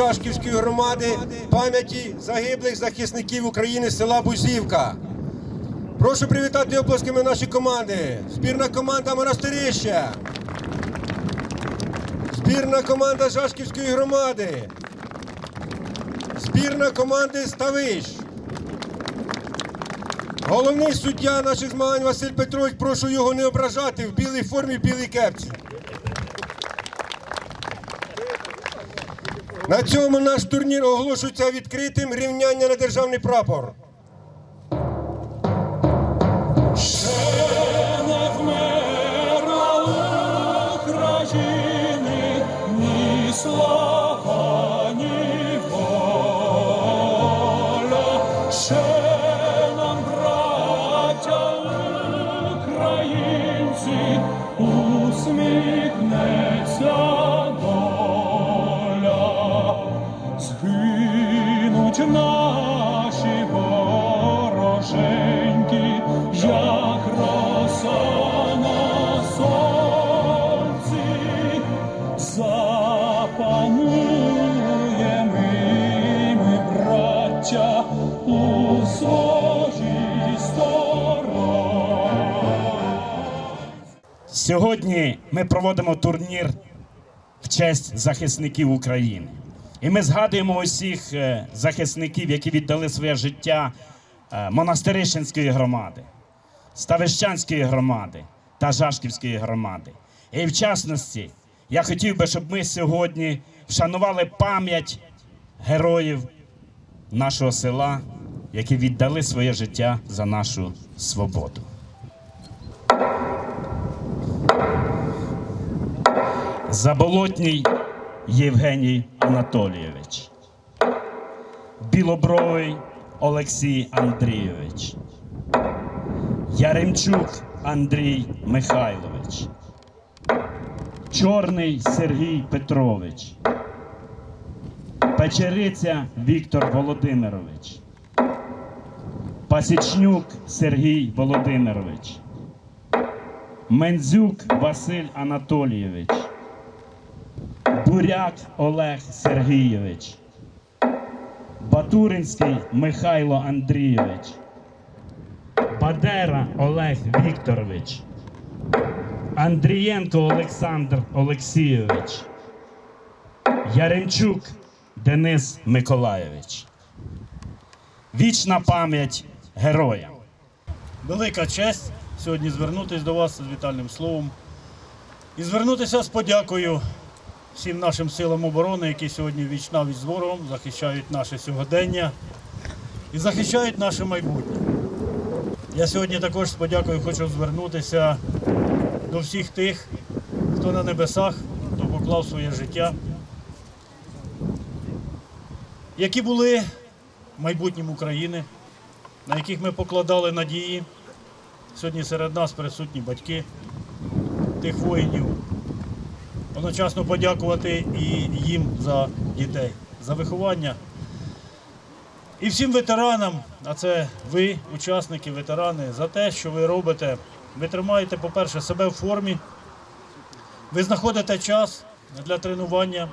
турнірі Жашківської громади пам'яті загиблих захисників України села Бузівка. Прошу привітати оплесками наші команди. Збірна команда Монастирища. Збірна команда Жашківської громади. Збірна команди Ставищ. Головний суддя наших змагань Василь Петрович, прошу його не ображати в білій формі, в білій кепці. На цьому наш турнір оголошується відкритим рівняння на державний прапор. Не Наші вороженьки, як у своїй. Сьогодні ми проводимо турнір в честь захисників України. І ми згадуємо усіх е, захисників, які віддали своє життя е, Монастирищенської громади, Ставищанської громади та Жашківської громади. І в частності я хотів би, щоб ми сьогодні вшанували пам'ять героїв нашого села, які віддали своє життя за нашу свободу. Заболотній Євгеній Анатолійович, Білобровий Олексій Андрійович, Яремчук Андрій Михайлович, Чорний Сергій Петрович, Печериця Віктор Володимирович, Пасічнюк Сергій Володимирович. Мензюк Василь Анатолійович, Буряк Олег Сергійович, Батуринський Михайло Андрійович, Бадера Олег Вікторович, Андрієнко Олександр Олексійович, Яремчук Денис Миколайович. Вічна пам'ять героям. Велика честь сьогодні звернутися до вас з вітальним словом. І звернутися з подякою всім нашим силам оборони, які сьогодні віч навіть з ворогом захищають наше сьогодення і захищають наше майбутнє. Я сьогодні також з подякою хочу звернутися до всіх тих, хто на небесах, хто поклав своє життя, які були майбутнім України, на яких ми покладали надії. Сьогодні серед нас присутні батьки тих воїнів. Одночасно подякувати і їм за дітей, за виховання. І всім ветеранам, а це ви, учасники, ветерани, за те, що ви робите. Ви тримаєте, по-перше, себе в формі, ви знаходите час для тренування,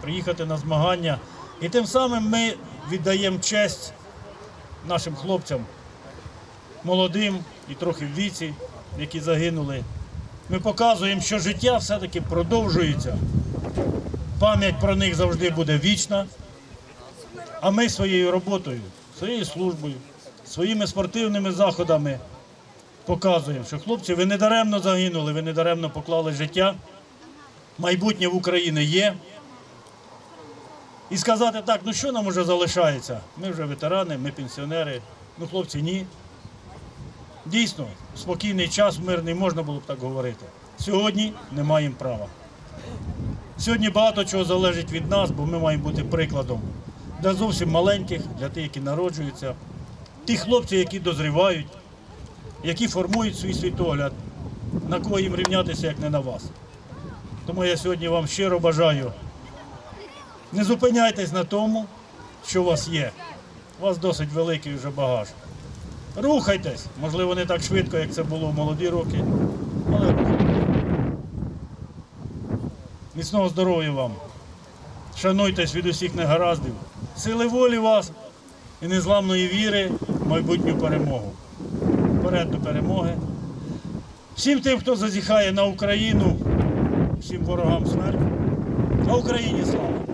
приїхати на змагання. І тим самим ми віддаємо честь нашим хлопцям, молодим і трохи в віці, які загинули. Ми показуємо, що життя все-таки продовжується. Пам'ять про них завжди буде вічна. А ми своєю роботою, своєю службою, своїми спортивними заходами показуємо, що хлопці, ви не даремно загинули, ви не даремно поклали життя. Майбутнє в Україні є. І сказати так, ну що нам уже залишається? Ми вже ветерани, ми пенсіонери. Ну, хлопці, ні. Дійсно, спокійний час, мирний можна було б так говорити. Сьогодні не маємо права. Сьогодні багато чого залежить від нас, бо ми маємо бути прикладом для зовсім маленьких, для тих, які народжуються, тих хлопців, які дозрівають, які формують свій світогляд, на кого їм рівнятися, як не на вас. Тому я сьогодні вам щиро бажаю. Не зупиняйтесь на тому, що у вас є. У вас досить великий вже багаж. Рухайтесь, можливо, не так швидко, як це було в молоді роки, але. Міцного здоров'я вам. шануйтесь від усіх негараздів, сили волі вас і незламної віри в майбутню перемогу. Вперед до перемоги. Всім тим, хто зазіхає на Україну, всім ворогам смерть. А Україні слава!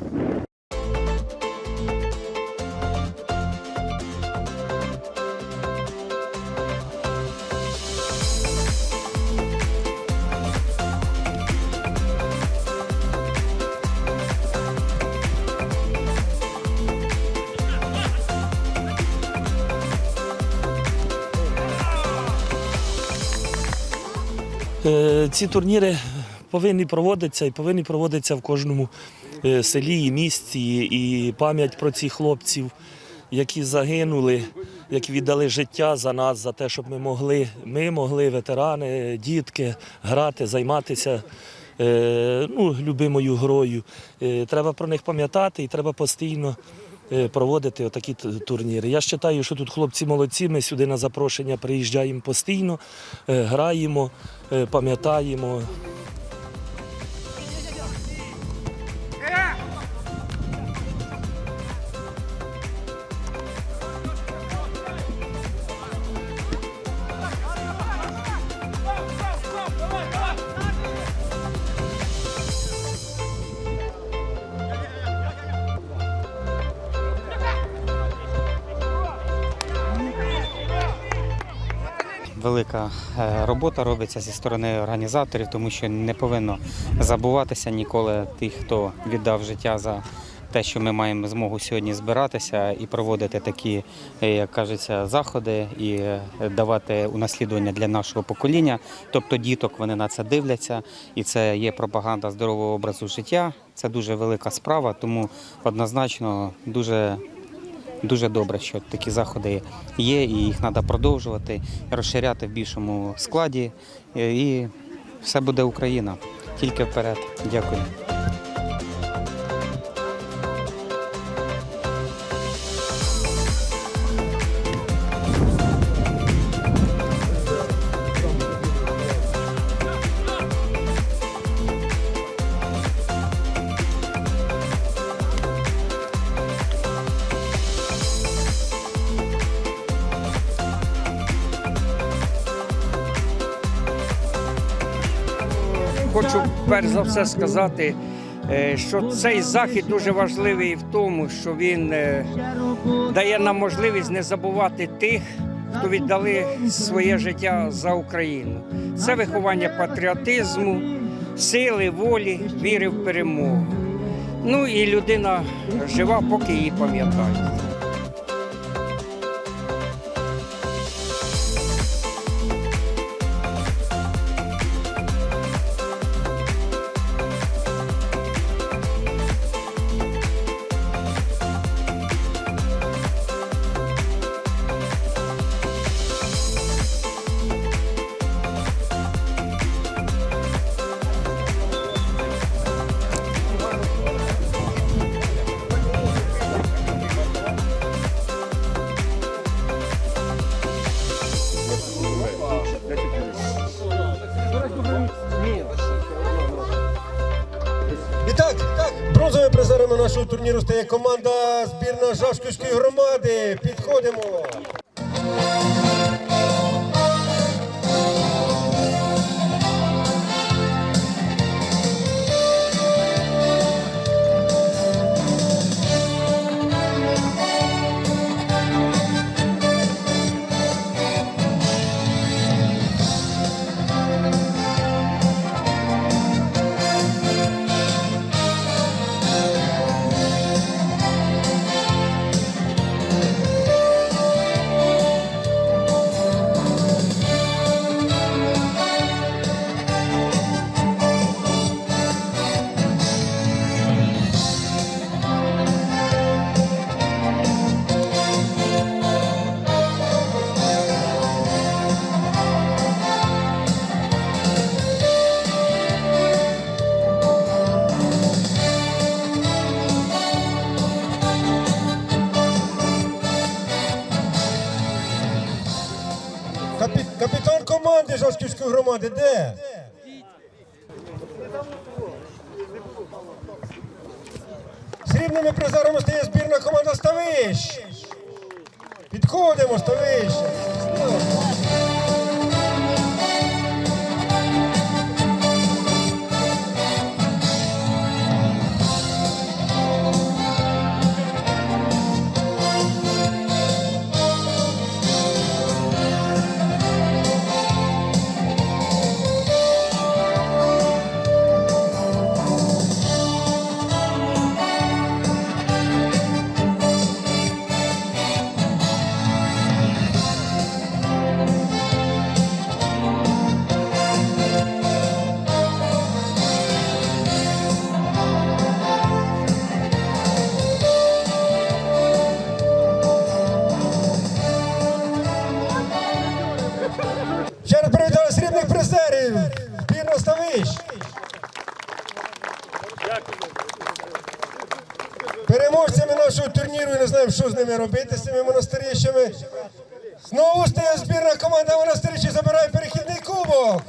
Ці турніри повинні проводитися і повинні проводитися в кожному е, селі і місті. І пам'ять про цих хлопців, які загинули, які віддали життя за нас, за те, щоб ми могли, ми могли, ветерани, дітки, грати, займатися. е, Ну, любимою грою. Е, Треба про них пам'ятати і треба постійно е, проводити отакі турніри. Я вважаю, що тут хлопці молодці. Ми сюди на запрошення приїжджаємо постійно, е, граємо, е, пам'ятаємо. Велика е, робота робиться зі сторони організаторів, тому що не повинно забуватися ніколи тих, хто віддав життя за те, що ми маємо змогу сьогодні збиратися і проводити такі, е, як кажеться, заходи і е, давати унаслідування для нашого покоління. Тобто діток вони на це дивляться, і це є пропаганда здорового образу життя. Це дуже велика справа, тому однозначно дуже Дуже добре, що такі заходи є, і їх треба продовжувати, розширяти в більшому складі. е, І все буде Україна. Тільки вперед. Дякую. Хочу перш за все сказати, е, що цей захід дуже важливий в тому, що він е, дає нам можливість не забувати тих, хто віддали своє життя за Україну. Це виховання патріотизму, сили, волі, віри в перемогу. Ну і людина жива, поки її пам'ятають. Призерами нашого турніру стає команда збірна Жашківської громади. Підходимо. Громади, де? срібними призерами стає збірна команда Ставищ. Підходимо, Ставищ. Призерів. Пін Ростович. Переможцями нашого турніру і не знаємо, що з ними робити, з цими монастирищами. Знову стає збірна команда монастирищі, забирає перехідний кубок.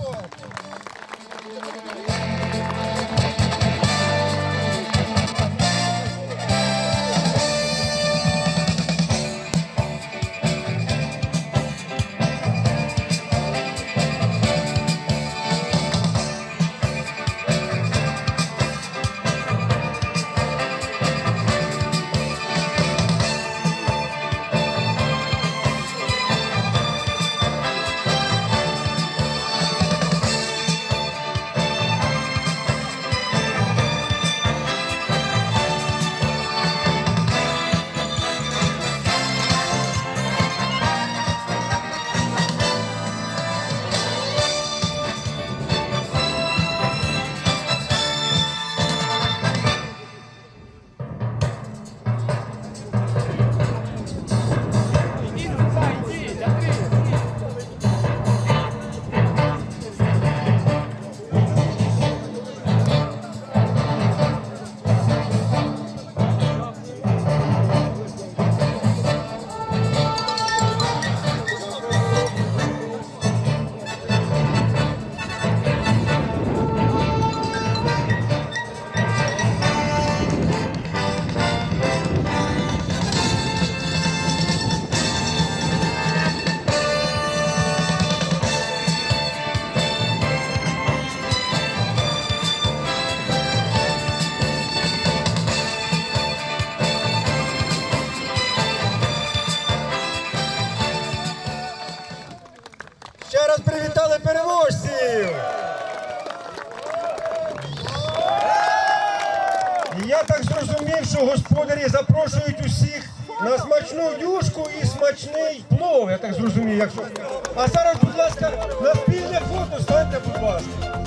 Так зрозумів, що господарі запрошують усіх на смачну юшку і смачний плов. Я так зрозумів. Якщо... А зараз, будь ласка, на спільне фото станьте, будь ласка.